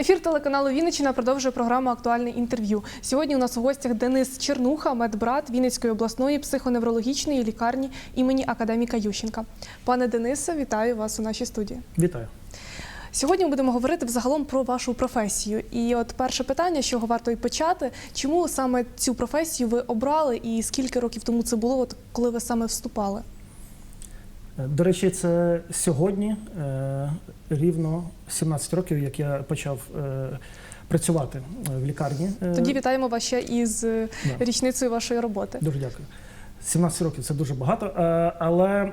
Ефір телеканалу Вінниччина продовжує програму Актуальне інтерв'ю. Сьогодні у нас у гостях Денис Чернуха, медбрат Вінницької обласної психоневрологічної лікарні імені академіка Ющенка. Пане Денисе, вітаю вас у нашій студії. Вітаю. Сьогодні ми будемо говорити взагалом про вашу професію. І от перше питання, з чого варто і почати, чому саме цю професію ви обрали, і скільки років тому це було, от коли ви саме вступали? До речі, це сьогодні е, рівно 17 років, як я почав е, працювати е, в лікарні. Тоді вітаємо вас ще із да. річницею вашої роботи. Дуже дякую. 17 років це дуже багато. Але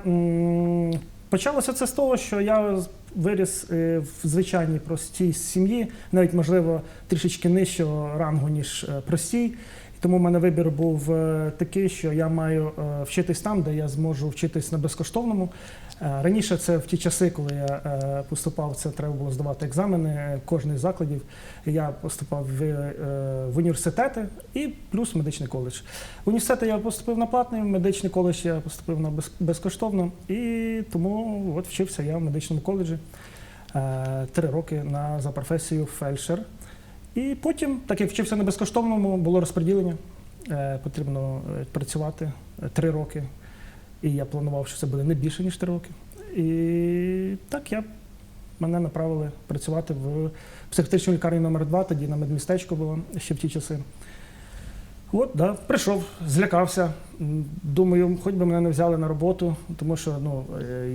почалося це з того, що я виріс в звичайній простій сім'ї, навіть можливо трішечки нижчого рангу, ніж простій. І Тому в мене вибір був е, такий, що я маю е, вчитись там, де я зможу вчитись на безкоштовному. Е, Раніше це в ті часи, коли я поступав, це треба було здавати екзамени кожний з закладів. Я поступав в, в університети і плюс медичний коледж. В університети я поступив на платний, в медичний коледж я поступив на безкоштовно, і тому от вчився я в медичному коледжі три роки на, за професію фельдшер. І потім, так як вчився на безкоштовному, було розподілення. Е, потрібно е, працювати е, три роки. І я планував, що це буде не більше, ніж три роки. І так я мене направили працювати в психіатричній лікарні номер 2 тоді на медмістечко було ще в ті часи. От, да, прийшов, злякався. Думаю, хоч би мене не взяли на роботу, тому що, ну,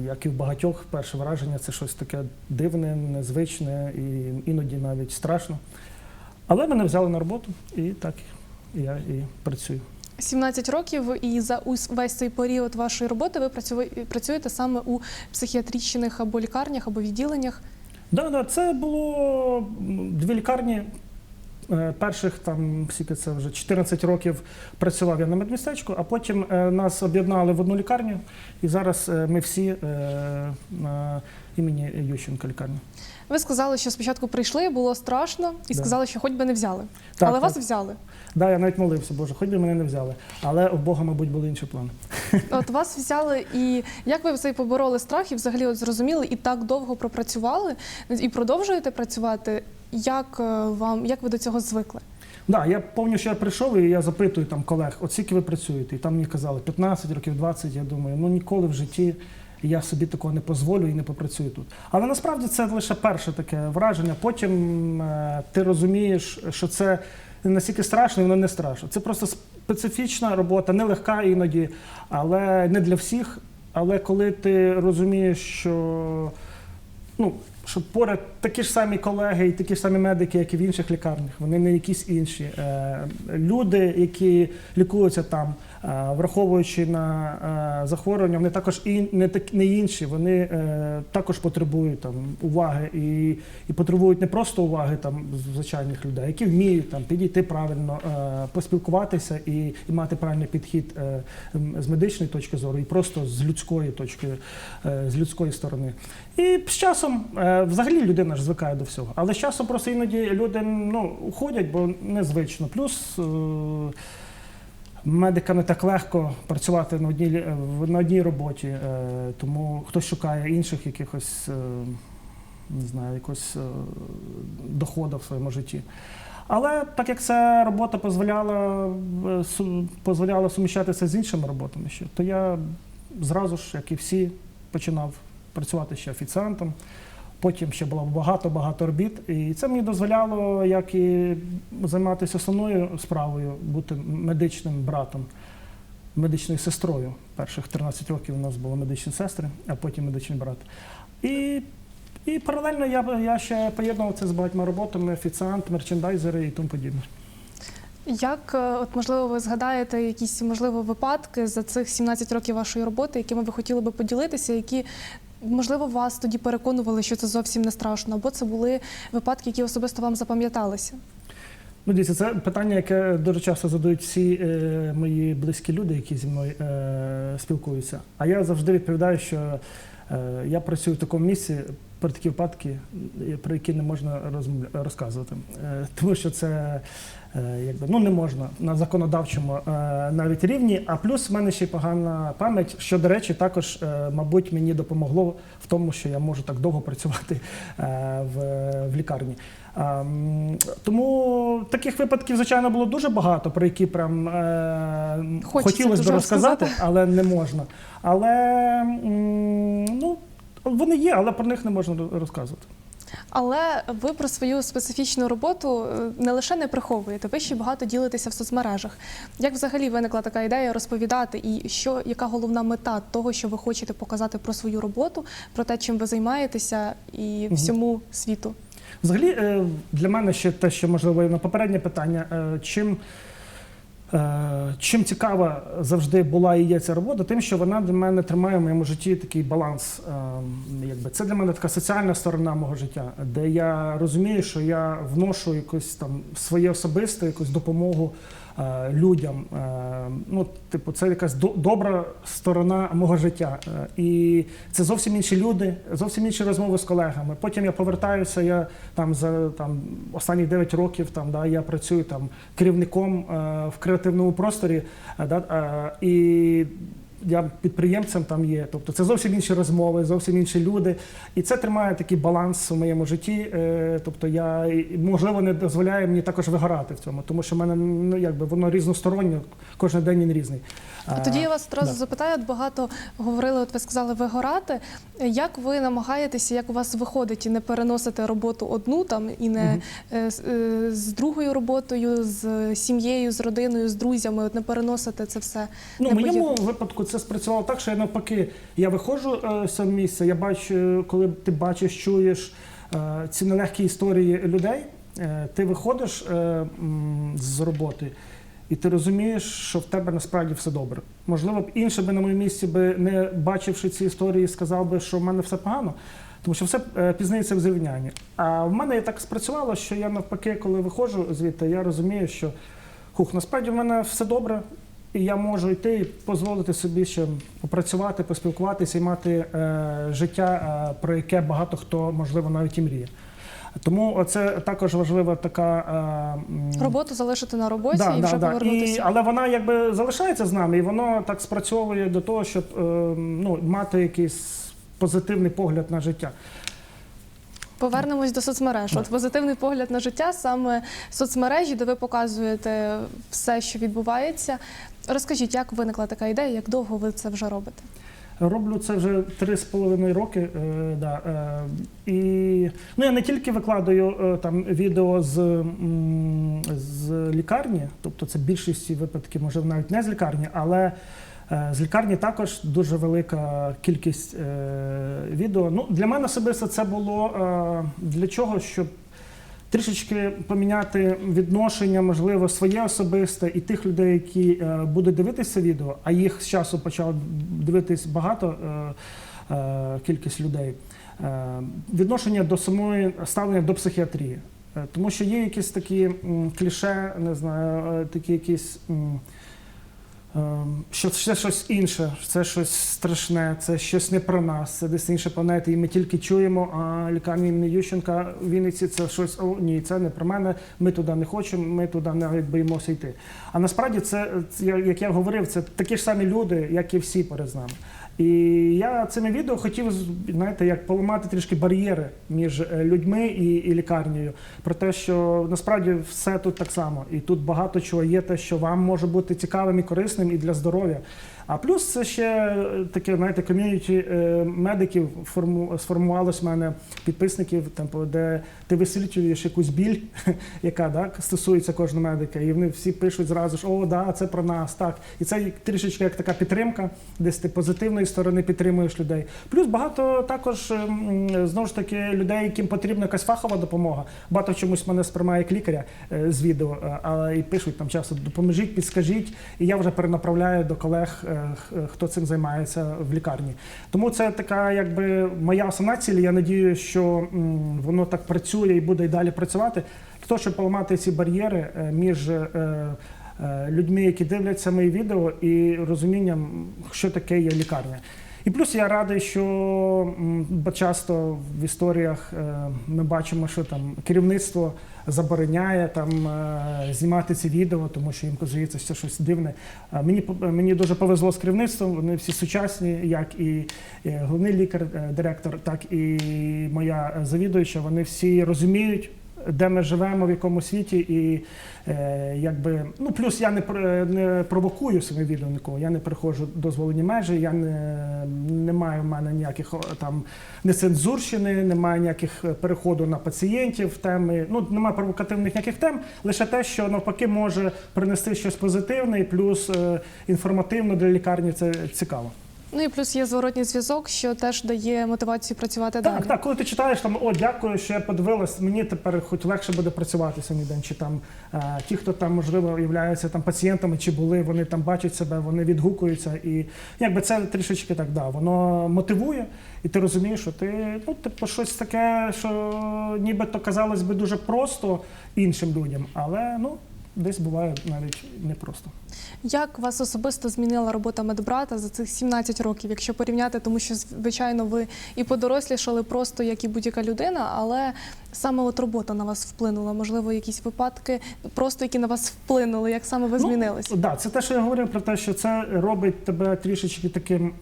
як і в багатьох, перше враження це щось таке дивне, незвичне і іноді навіть страшно. Але мене взяли на роботу, і так я і працюю. 17 років, і за весь цей період вашої роботи ви працює- працюєте саме у психіатричних або лікарнях, або відділеннях. Да, да, це було дві лікарні. Е, Перших там скільки це вже 14 років працював я на медмістечку, а потім е, нас об'єднали в одну лікарню, і зараз е, ми всі на імені Ющенка лікарні. Ви сказали, що спочатку прийшли, було страшно, і Да. сказали, що хоч би не взяли. Так, Але вас так. взяли. Да, я навіть молився, Боже, хоч би мене не взяли. Але у Бога, мабуть, були інші плани. От вас взяли, і як ви цей побороли страх і взагалі от зрозуміли і так довго пропрацювали і продовжуєте працювати. Як е, вам як ви до цього звикли? Да, я пам'ятаю, що я прийшов і я запитую там колег, от скільки ви працюєте? І там мені казали 15 років, 20, я думаю, ну ніколи в житті я собі такого не дозволю і не попрацюю тут. Але насправді це лише перше таке враження. Потім е, ти розумієш, що це настільки страшно, воно не страшно. Це просто специфічна робота, нелегка іноді, але не для всіх. Але коли ти розумієш, що ну, що поряд такі ж самі колеги і такі ж самі медики, як і в інших лікарнях, вони не якісь інші. Е, люди, які лікуються там, е, враховуючи на е, захворювання, вони також і не так не інші. Вони також потребують там уваги і, і потребують не просто уваги там звичайних людей, які вміють там підійти правильно, поспілкуватися і, і мати правильний підхід з медичної точки зору, і просто з людської точки, з людської сторони. І з часом взагалі людина ж звикає до всього. Але з часом просто іноді люди ну, уходять, бо незвично. Плюс е, медикам не так легко працювати на одній, на одній роботі, е, тому хтось шукає інших якихось, е, не знаю, якось е, доходу в своєму житті. Але так як ця робота дозволяла, е, дозволяла суміщатися з іншими роботами, ще, то я зразу ж, як і всі, починав працювати ще офіціантом. Потім ще було багато-багато робіт. І це мені дозволяло як і займатися основною справою, бути медичним братом, медичною сестрою. Перших 13 років у нас були медичні сестри, а потім медичний брат. І, і паралельно я, я ще поєднував це з багатьма роботами, офіціант, мерчендайзери і тому подібне. Як, е, от можливо, ви згадаєте якісь можливо випадки за цих 17 років вашої роботи, якими ви хотіли би поділитися, які можливо вас тоді переконували, що це зовсім не страшно, або це були випадки, які особисто вам запам'яталися? Ну, дійсно, це питання, яке дуже часто задають всі е, мої близькі люди, які зі мною е, спілкуються. А я завжди відповідаю, що е, я працюю в такому місці, про такі випадки, про які не можна розказувати. Е, Тому що це е, якби, ну, не можна на законодавчому е, навіть рівні. А плюс в мене ще й погана пам'ять, що, до речі, також, мабуть, мені допомогло в тому, що я можу так довго працювати в, лікарні. Тому таких випадків, звичайно, було дуже багато, про які прям хотілося б розказати. але не можна. Але ну, вони є, але про них не можна розказувати. Але ви про свою специфічну роботу е, не лише не приховуєте, ви ще багато ділитеся в соцмережах. Як взагалі виникла така ідея розповідати, і що яка головна мета того, що ви хочете показати про свою роботу, про те, чим ви займаєтеся, і всьому світу? Взагалі, е, для мене ще те, що можливо і на попереднє питання, е, чим. Е, Чим цікава завжди була і є ця робота, тим, що вона для мене тримає в моєму житті такий баланс. е, Якби це для мене така соціальна сторона мого життя, де я розумію, що я вношу якусь там своє особисте, якусь допомогу людям. Е, Ну, типу, це якась добра сторона мого життя. Е, І це зовсім інші люди, зовсім інші розмови з колегами. Потім я повертаюся. Я там за там останні 9 років там да я працюю там керівником е, в креативному просторі. е, да, е, і я підприємцем там є. Тобто це зовсім інші розмови, зовсім інші люди. І це тримає такий баланс у моєму житті. Е, Тобто я можливо не дозволяє мені також вигорати в цьому, тому що в мене ну якби воно різностороннє, кожен день він різний. А тоді я вас одразу да. запитаю, от багато говорили, от ви сказали вигорати. Як ви намагаєтеся, як у вас виходить і не переносити роботу одну там і не е, з, другою роботою, з сім'єю, з родиною, з друзями, от не переносити це все. Ну, в моєму поєднувати? випадку це спрацювало так, що я навпаки, я виходжу е, з цього місця, я бачу, коли ти бачиш, чуєш ці нелегкі історії людей, ти виходиш з роботи. І ти розумієш, що в тебе насправді все добре. Можливо, б інший би на моєму місці би не бачивши ці історії, сказав би, що в мене все погано, тому що все е, пізнається в зрівнянні. А в мене так спрацювало, що я навпаки, коли виходжу звідти, я розумію, що хух, насправді в мене все добре, і я можу йти і дозволити собі ще попрацювати, поспілкуватися і мати е, життя, е, про яке багато хто можливо навіть і мріє. Тому це також важлива така е, Роботу залишити на роботі і вже І, повернутися. але вона якби залишається з нами, і воно так спрацьовує до того, щоб е, ну, мати якийсь позитивний погляд на життя. Повернемось до соцмереж. От позитивний погляд на життя, саме соцмережі, де ви показуєте все, що відбувається. Розкажіть, як виникла така ідея, як довго ви це вже робите? Роблю це вже три з половиною роки. Е, да, е, і ну, я не тільки викладаю е, там відео з, м, з лікарні, тобто це більшості випадків, може навіть не з лікарні, але е, з лікарні також дуже велика кількість е, відео. Ну, для мене особисто це було е, для чого, щоб трішечки поміняти відношення, можливо, своє особисте і тих людей, які е, будуть дивитися відео, а їх з часу почало дивитись багато е, е, кількість людей. Відношення до самої ставлення до психіатрії. Тому що є якісь такі кліше, не знаю, такі якісь. Ем, Що це щось інше, це щось страшне, це щось не про нас, це десь інша планета, і ми тільки чуємо, а лікарня імені Ющенка в Вінниці це щось, о, ні, це не про мене, ми туди не хочемо, ми туди навіть боїмося йти. А насправді це, як я говорив, це такі ж самі люди, як і всі перед нами. І я цими відео хотів знаєте, як поламати трішки бар'єри між е, людьми і, і лікарнею. Про те, що насправді все тут так само, і тут багато чого є, те, що вам може бути цікавим і корисним і для здоров'я. А плюс це ще е, таке, знаєте, ком'юніті е, медиків форму, сформувалось в мене підписників, там, де ти висвітлюєш якусь біль, яка так, стосується кожного медика, і вони всі пишуть зразу ж, о, да, це про нас, так. І це трішечки як така підтримка, десь ти позитивної сторони підтримуєш людей. Плюс багато також ем, знову ж таки людей, яким потрібна якась фахова допомога. Багато чомусь мене сприймає як лікаря е, з відео, але і пишуть там часто допоможіть, підскажіть, і я вже перенаправляю до колег, хто цим займається в лікарні. Тому це така, якби моя основна ціль. Я надію, що воно так працює і буде і далі працювати. Для того, щоб поламати ці бар'єри е, між е, е, людьми, які дивляться мої відео, і розумінням, що таке є лікарня. І плюс я радий, що часто в історіях е, ми бачимо, що там керівництво забороняє там е, знімати ці відео, тому що їм здається, що щось дивне. Мені мені дуже повезло з керівництвом. Вони всі сучасні, як і е, головний лікар, е, директор, так і моя е, завідуюча. Вони всі розуміють. Де ми живемо, в якому світі, і е, якби ну плюс я не не провокую відео нікого. Я не переходжу дозволені межі. Я не, не маю в мене ніяких там нецензурщини, немає ніяких е, переходу на пацієнтів. Теми ну немає провокативних ніяких тем. Лише те, що навпаки може принести щось позитивне, і плюс е, інформативно для лікарні це цікаво. Ну і плюс є зворотній зв'язок, що теж дає мотивацію працювати Так, далі. так, коли ти читаєш там, о, дякую, що я подивилась, мені тепер хоч легше буде працювати сьогодні день. Чи там е, ті, хто там можливо являються там пацієнтами, чи були, вони там бачать себе, вони відгукуються. І якби це трішечки так, да, воно мотивує, і ти розумієш, що ти ну, типу, щось таке, що нібито казалось би дуже просто іншим людям, але ну. Десь буває навіть непросто. Як вас особисто змінила робота медбрата за цих 17 років, якщо порівняти, тому що звичайно ви і подорослішали просто як і будь-яка людина, але саме от робота на вас вплинула, можливо, якісь випадки, просто які на вас вплинули, як саме ви? Ну, да, це те, що я говорив про те, що це робить тебе трішечки таким,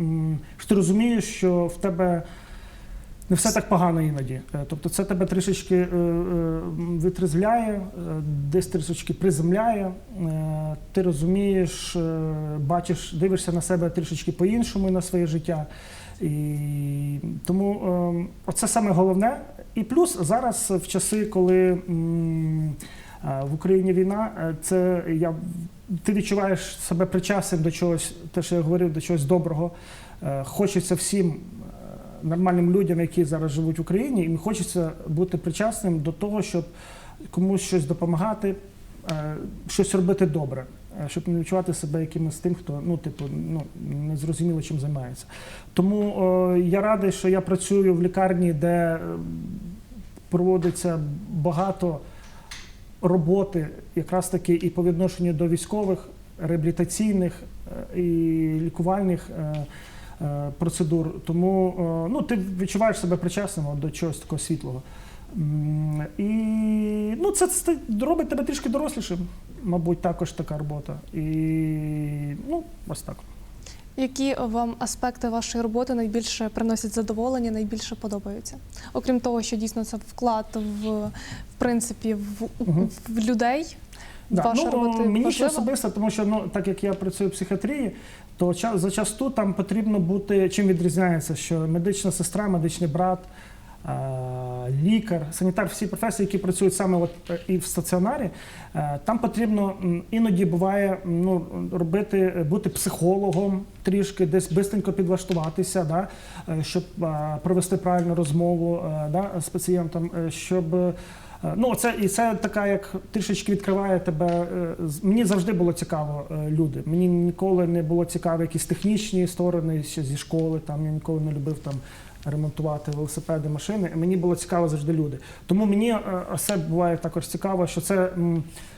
що ти розумієш, що в тебе не все так погано іноді. Е, Тобто це тебе трішечки е, е, витрезвляє, десь трішечки приземляє. Ти розумієш, бачиш, дивишся на себе трішечки по-іншому на своє життя. І тому е, оце саме головне. І плюс зараз в часи, коли в Україні війна, це я ти відчуваєш себе причасним до чогось, те, що я говорив, до чогось доброго. Хочеться всім нормальним людям, які зараз живуть в Україні, їм хочеться бути причасним до того, щоб комусь щось допомагати, е, щось робити добре, е, щоб не відчувати себе якимось тим, хто ну, типу, ну, не зрозуміло, чим займається. Тому е, я радий, що я працюю в лікарні, де проводиться багато роботи, якраз таки і по відношенню до військових, реабілітаційних і лікувальних процедур. Тому е, ну, ти відчуваєш себе причасним до чогось такого світлого. І ну, це, це робить тебе трішки дорослішим, мабуть, також така робота. І ну, ось так. Які вам аспекти вашої роботи найбільше приносять задоволення, найбільше подобаються? Окрім того, що дійсно це вклад в, в принципі в, Мгм. в людей. Да. Ваша ну, робота мені ще особисто, тому що ну, так як я працюю в психіатрії, то ча- зачасту там потрібно бути, чим відрізняється, що медична сестра, медичний брат, лікар, санітар, всі професії, які працюють саме от е, і в стаціонарі, е, там потрібно іноді буває ну, робити, е, бути психологом трішки, десь бистренько підлаштуватися, да, е, щоб е, провести правильну розмову е, да, з пацієнтом, е, щоб. Е, Ну, це і це така, як трішечки відкриває тебе. е, Мені завжди було цікаво е, люди. Мені ніколи не було цікаво якісь технічні сторони ще зі школи. Там я ніколи не любив там ремонтувати велосипеди, машини. Мені було цікаво завжди люди. Тому мені е, все буває також цікаво, що це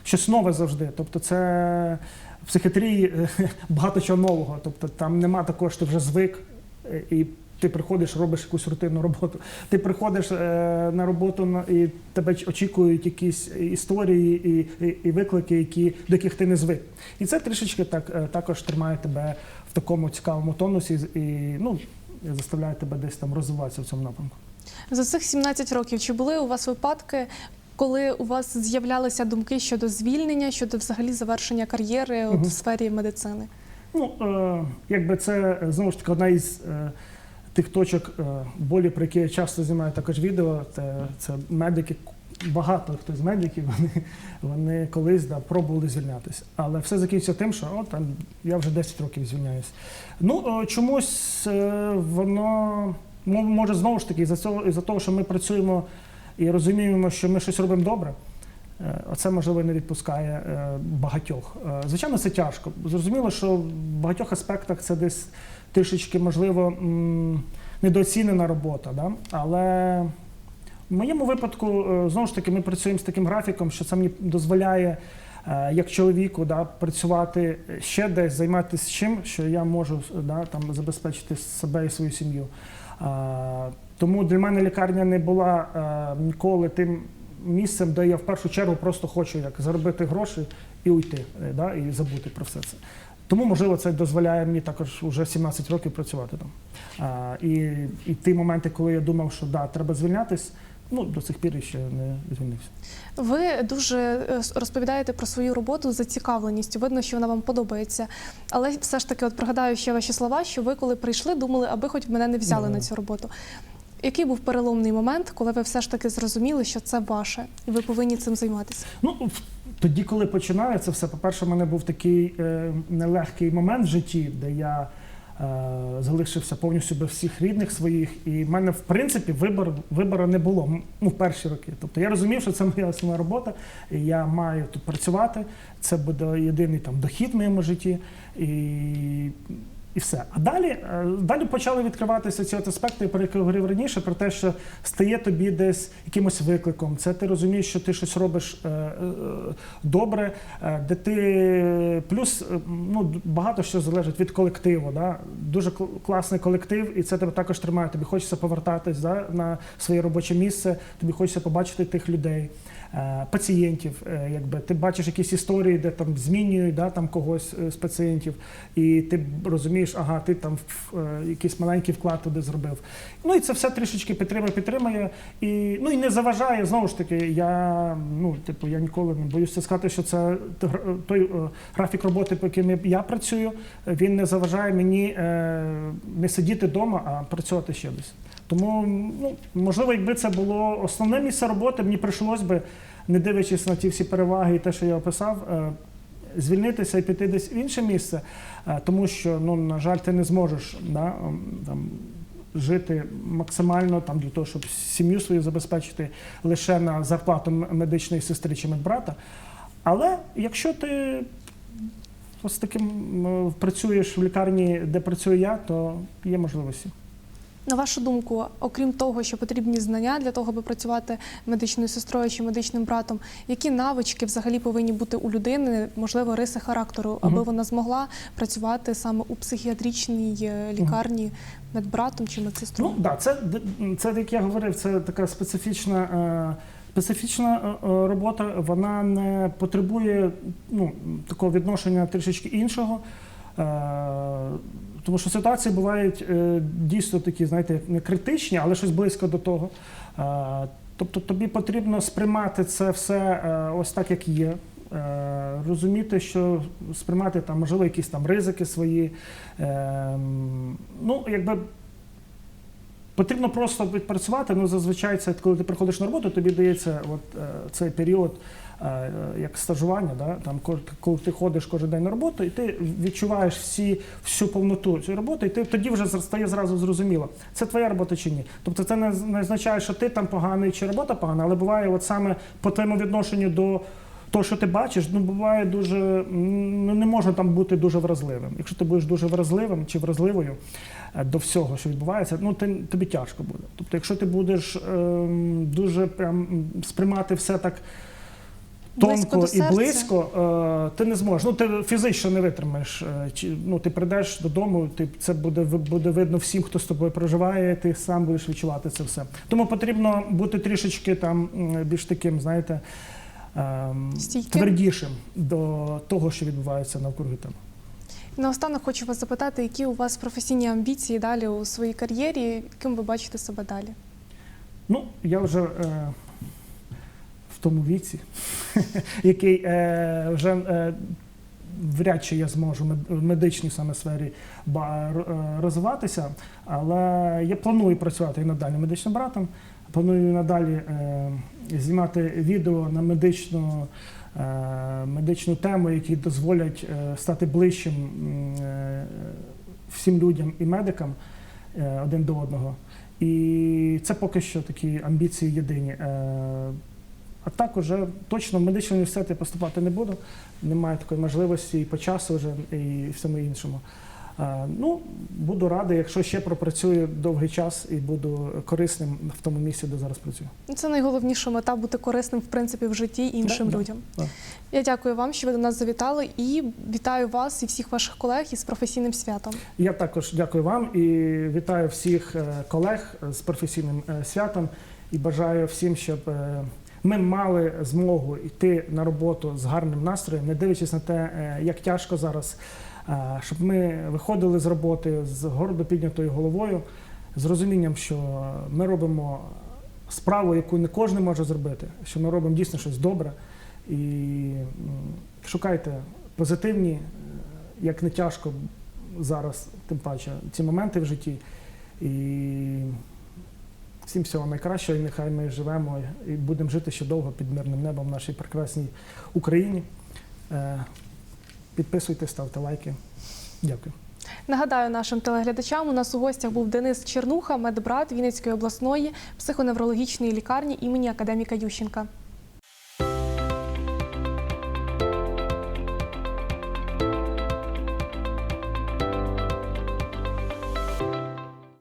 щось нове завжди. Тобто, це в психіатрії багато чого нового. Тобто там нема такого, що ти вже звик і. Ти приходиш, робиш якусь рутинну роботу. Ти приходиш е, на роботу і тебе очікують якісь історії і, і, і виклики, які, до яких ти не звик. І це трішечки так, е, також тримає тебе в такому цікавому тонусі і ну, заставляє тебе десь там розвиватися в цьому напрямку. За цих 17 років чи були у вас випадки, коли у вас з'являлися думки щодо звільнення, щодо взагалі завершення кар'єри Мгм. в сфері медицини? Ну, е, якби це знову ж таки одна із е, тих точок е, болі, про які я часто знімаю також відео. Це, це медики. Багато хто з медиків вони, вони колись да, пробували звільнятися. Але все закінчиться тим, що о, там, я вже 10 років звільняюсь. Ну, е, чомусь е, воно може знову ж таки, із-за того, що ми працюємо і розуміємо, що ми щось робимо добре. Е, Оце можливо не відпускає е, багатьох. Е, Звичайно, це тяжко. Зрозуміло, що в багатьох аспектах це десь трішечки, можливо, недооцінена робота. Да? Але в моєму випадку, е, знову ж таки, ми працюємо з таким графіком, що це мені дозволяє е, як чоловіку да, працювати ще десь, займатися чим, що я можу да, там, забезпечити себе і свою сім'ю. А, Тому для мене лікарня не була е, ніколи тим місцем, де я в першу чергу просто хочу як заробити гроші і уйти, е, да, і забути про все це. Тому, можливо, це дозволяє мені також вже 17 років працювати там. А, і, і ті моменти, коли я думав, що да, треба звільнятись, ну до сих пір ще не звільнився. Ви дуже е, розповідаєте про свою роботу з зацікавленістю. Видно, що вона вам подобається. Але все ж таки, от пригадаю ще ваші слова, що ви, коли прийшли, думали, аби хоч мене не взяли Да. на цю роботу. Який був переломний момент, коли ви все ж таки зрозуміли, що це ваше, і ви повинні цим займатися? Ну, тоді, коли починаю це все, по-перше, в мене був такий е, нелегкий момент в житті, де я е, залишився повністю без всіх рідних своїх, і в мене, в принципі, вибор, вибору не було ну, в перші роки. Тобто я розумів, що це моя основна робота, і я маю тут працювати. Це буде єдиний там дохід в моєму житті. І і все. А далі, е, далі почали відкриватися ці от аспекти, про які я говорив раніше, про те, що стає тобі десь якимось викликом. Це ти розумієш, що ти щось робиш е, е, добре, де ти плюс ну, багато що залежить від колективу. Да? Дуже кл- класний колектив, і це тебе також тримає. Тобі хочеться повертатись да, на своє робоче місце, тобі хочеться побачити тих людей. Е, Пацієнтів, е, якби ти бачиш якісь історії, де там змінюють да, там когось е, з пацієнтів, і ти розумієш, ага, ти там в- якийсь маленький вклад туди зробив. Ну і це все трішечки підтримує, підтримує. І, ну і не заважає. Знову ж таки, я ну, типу, я ніколи не боюся сказати, що це той графік роботи, по яким я працюю, він не заважає мені не сидіти вдома, а працювати ще десь. Тому, ну, можливо, якби це було основне місце роботи, мені прийшлось би, не дивлячись на ті всі переваги і те, що я описав, е, звільнитися і піти десь в інше місце, е, тому що, ну, на жаль, ти не зможеш да, там, жити максимально там, для того, щоб сім'ю свою забезпечити лише на зарплату медичної сестри чи медбрата. Але якщо ти ось таким працюєш в лікарні, де працюю я, то є можливості. На вашу думку, окрім того, що потрібні знання для того, аби працювати медичною сестрою чи медичним братом, які навички взагалі повинні бути у людини, можливо, риси характеру, аби Мгм. вона змогла працювати саме у психіатричній е, лікарні медбратом чи медсестрою? Ну да, це, це як я говорив, це така специфічна. е, Специфічна е, робота, вона не потребує ну, такого відношення трішечки іншого. Тому що ситуації бувають е, дійсно такі, знаєте, не критичні, але щось близько до того. Е, Тобто тобі потрібно сприймати це все е, ось так, як є. Розуміти, що сприймати там, можливо, якісь там ризики свої. Ну, якби Потрібно просто відпрацювати. Ну, зазвичай це коли ти приходиш на роботу, тобі дається от, цей період як стажування. Да? Там, коли, ти- ходиш кожен день на роботу, і ти відчуваєш всі, всю повноту цієї роботи, і ти тоді вже стає зразу зрозуміло, це твоя робота чи ні. Тобто це не, не означає, що ти там поганий чи робота погана, але буває от саме по твоєму відношенню до. То, що ти бачиш, ну буває дуже ну не може там бути дуже вразливим. Якщо ти будеш дуже вразливим чи вразливою е, до всього, що відбувається, ну ти, тобі тяжко буде. Тобто, якщо ти будеш ем, дуже прям сприймати все так тонко до і близько, е, ти не зможеш. Ну ти фізично не витримаєш. е, ну ти прийдеш додому, ти це буде буде видно всім, хто з тобою проживає. Ти сам будеш відчувати це все. Тому потрібно бути трішечки там більш таким, знаєте. ем, Стійким? Твердішим до того, що відбувається навкруги тебе. Наостанок хочу вас запитати, які у вас професійні амбіції далі у своїй кар'єрі, яким ви бачите себе далі? Ну, я вже е, в тому віці, який е, вже е, вряд чи я зможу в медичній саме сфері е, розвиватися, але я планую працювати і надалі медичним братом. Планую надалі знімати відео на медичну, медичну тему, які дозволять стати ближчим всім людям і медикам один до одного. І це поки що такі амбіції єдині. А так уже точно в медичний університет я поступати не буду. Немає такої можливості і по часу вже, і всьому іншому. Е, Ну, буду радий, якщо ще пропрацюю довгий час і буду корисним в тому місці, де зараз працюю. Це найголовніша мета бути корисним в принципі в житті іншим Да, да, людям. да. Я дякую вам, що ви до нас завітали, і вітаю вас і всіх ваших колег із професійним святом. Я також дякую вам і вітаю всіх е, колег з професійним е, святом і бажаю всім, щоб ми мали змогу йти на роботу з гарним настроєм, не дивлячись на те, е, як тяжко зараз, е, щоб ми виходили з роботи з гордо піднятою головою, з розумінням, що ми робимо справу, яку не кожен може зробити, що ми робимо дійсно щось добре. І шукайте позитивні, е, як не тяжко зараз, тим паче, ці моменти в житті. І всім всього найкращого, і нехай ми живемо і будемо жити ще довго під мирним небом в нашій прекрасній Україні. Підписуйте, Підписуйтесь, ставте лайки. Дякую. Нагадаю нашим телеглядачам, у нас у гостях був Денис Чернуха, медбрат Вінницької обласної психоневрологічної лікарні імені академіка Ющенка.